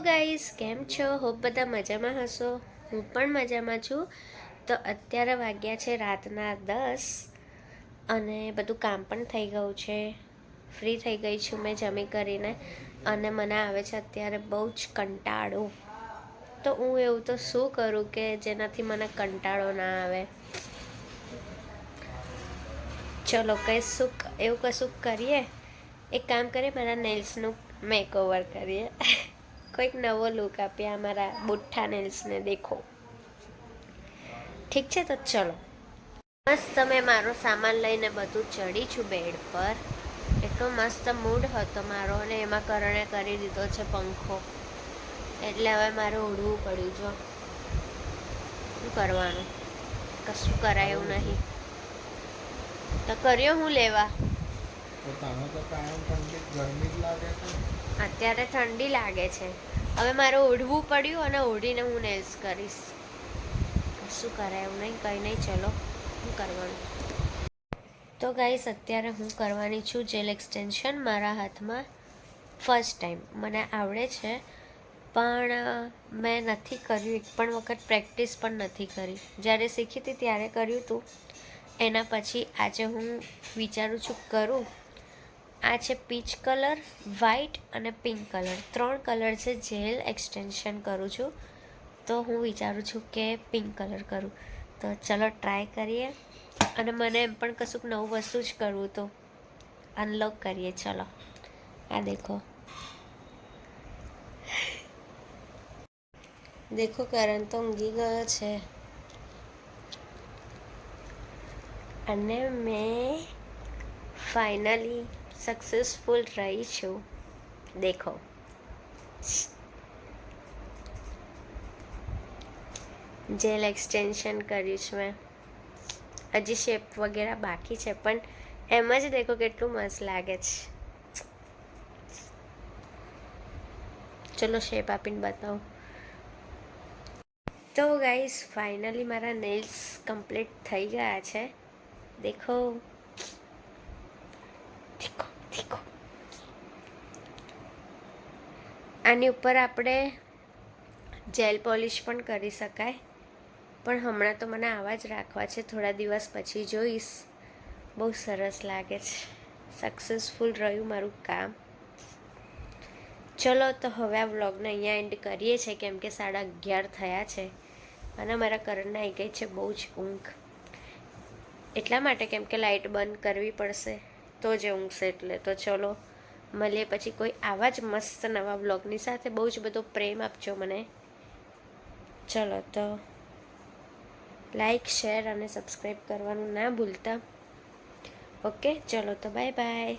Guys કેમ છો? Hope બધા મજામાં હશો. હું પણ મજામાં છું. તો અત્યારે વાગ્યા છે રાતના દસ અને બધું કામ પણ થઈ ગયું છે. ફ્રી થઈ ગઈ છું મેં જમી કરીને અને મને આવે છે અત્યારે બહુ જ કંટાળો. તો હું એવું તો શું કરું કે જેનાથી મને કંટાળો ના આવે? ચલો કંઈ શું એવું કશું કરીએ? એક કામ કરીએ, મારા નેલ્સનું મેકઓવર કરીએ. કોઈક નવો લુક આપીએ અમારા બુઠ્ઠા નેલ્સને દેખો. ઠીક છે તો ચલો. મસ્ત મેં મારો સામાન લઈને બધું ચડી છું બેડ પર. એટલો મસ્ત મૂડ હતો મારો અને એમાં કરણે કરી દીધો છે પંખો. એટલે હવે મારે ઉડવું પડ્યું જો. શું કરવાનું? કશું કરાય એવું નહીં. તો કર્યો હું લેવા? અત્યારે ઠંડી લાગે છે. હવે મારે ઓઢવું પડ્યું અને ઓઢીને હું નેલ્સ કરીશ. શું કરાય એવું નહીં, કંઈ નહીં, ચલો, હું કરવાનું. તો ગાઈસ અત્યારે હું કરવાની છું જેલ એક્સટેન્શન મારા હાથમાં ફર્સ્ટ ટાઈમ મને આવડે છે, પણ મેં નથી કર્યું. એક પણ વખત પ્રેક્ટિસ પણ નથી કરી. જ્યારે શીખી હતી ત્યારે કર્યું હતું એના પછી આજે હું વિચારું છું, કરું આ છે પીચ કલર, વ્હાઇટ અને પિંક કલર. ત્રણ કલર છે જેલ એક્સટેન્શન કરું છું. તો હું વિચારું છું કે પિંક કલર કરું. તો ચલો ટ્રાય કરીએ. અને મને એમ પણ કશુંક નવું વસ્તુ જ કરવું તો અનલોક કરીએ. ચલો, આ દેખો. દેખો કરણ તો ઊંઘી ગયો છે. અને મેં ફાઇનલી સક્સેસફુલ રહી છું. દેખો. જેલ એક્સટેન્શન કર્યું છે મેં. હજી શેપ વગેરે બાકી છે, પણ એમ જ દેખો કેટલું મસ્ત લાગે છે. ચલો શેપ આપીને બતાવું. તો ગાઈઝ ફાઇનલી મારા નેલ્સ કમ્પ્લીટ થઈ ગયા છે. દેખો. આની ઉપર આપણે જેલ પોલિશ પણ કરી શકાય. પણ હમણાં તો મને આવા જ રાખવા છે. થોડા દિવસ પછી જોઈશ. બહુ સરસ લાગે છે. સક્સેસફુલ રહ્યું મારું કામ. ચલો તો હવે આ વ્લોગને અહીંયા એન્ડ કરીએ છીએ, કેમ કે સાડા અગિયાર થયા છે અને મારા કરણને આવી ગઈ છે બહુ જ ઊંઘ. એટલા માટે કેમ કે લાઇટ બંધ કરવી પડશે. તો જ ઊંઘશે એટલે તો ચલો. મળીએ પછી કોઈ આવા જ મસ્ત નવા વ્લોગની સાથે. બહુ જ બધો પ્રેમ આપજો મને. ચલો તો લાઈક શેર અને સબસ્ક્રાઈબ કરવાનું ના ભૂલતા. ઓકે ચલો તો બાય બાય